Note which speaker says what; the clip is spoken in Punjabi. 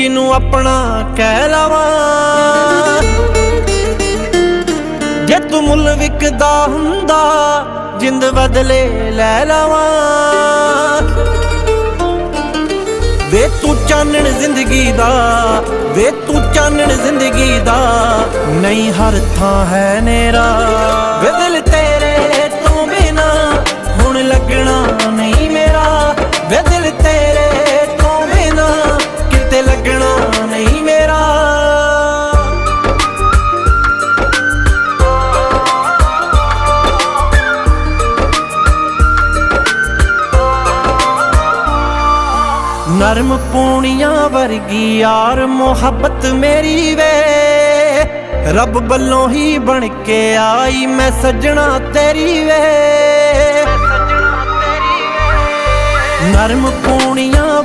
Speaker 1: ਜਿਹਨੂੰ ਆਪਣਾ ਕਹਿ ਲਵਾਂ। ਜੇ ਤੂੰ ਮੁੱਲ ਵਿਕਦਾ ਹੁੰਦਾ, ਜਿੰਦ ਬਦਲੇ ਲੈ ਲਵਾਂ। ਵੇ ਤੂੰ ਚਾਨਣ ਜ਼ਿੰਦਗੀ ਦਾ, ਵੇ ਤੂੰ ਚਾਨਣ ਜ਼ਿੰਦਗੀ ਦਾ, ਨਹੀਂ ਹਰ ਥਾਂ ਹੈ ਨੇਰਾ। ਨਰਮ ਪੂਣੀਆਂ ਵਰਗੀ ਯਾਰ ਮੁਹੱਬਤ ਮੇਰੀ ਵੇ। ਰੱਬ ਵੱਲੋਂ ਹੀ ਬਣ ਕੇ ਆਈ ਮੈਂ ਸੱਜਣਾ ਤੇਰੀ ਵੇ। ਨਰਮ ਪੂਣੀਆਂ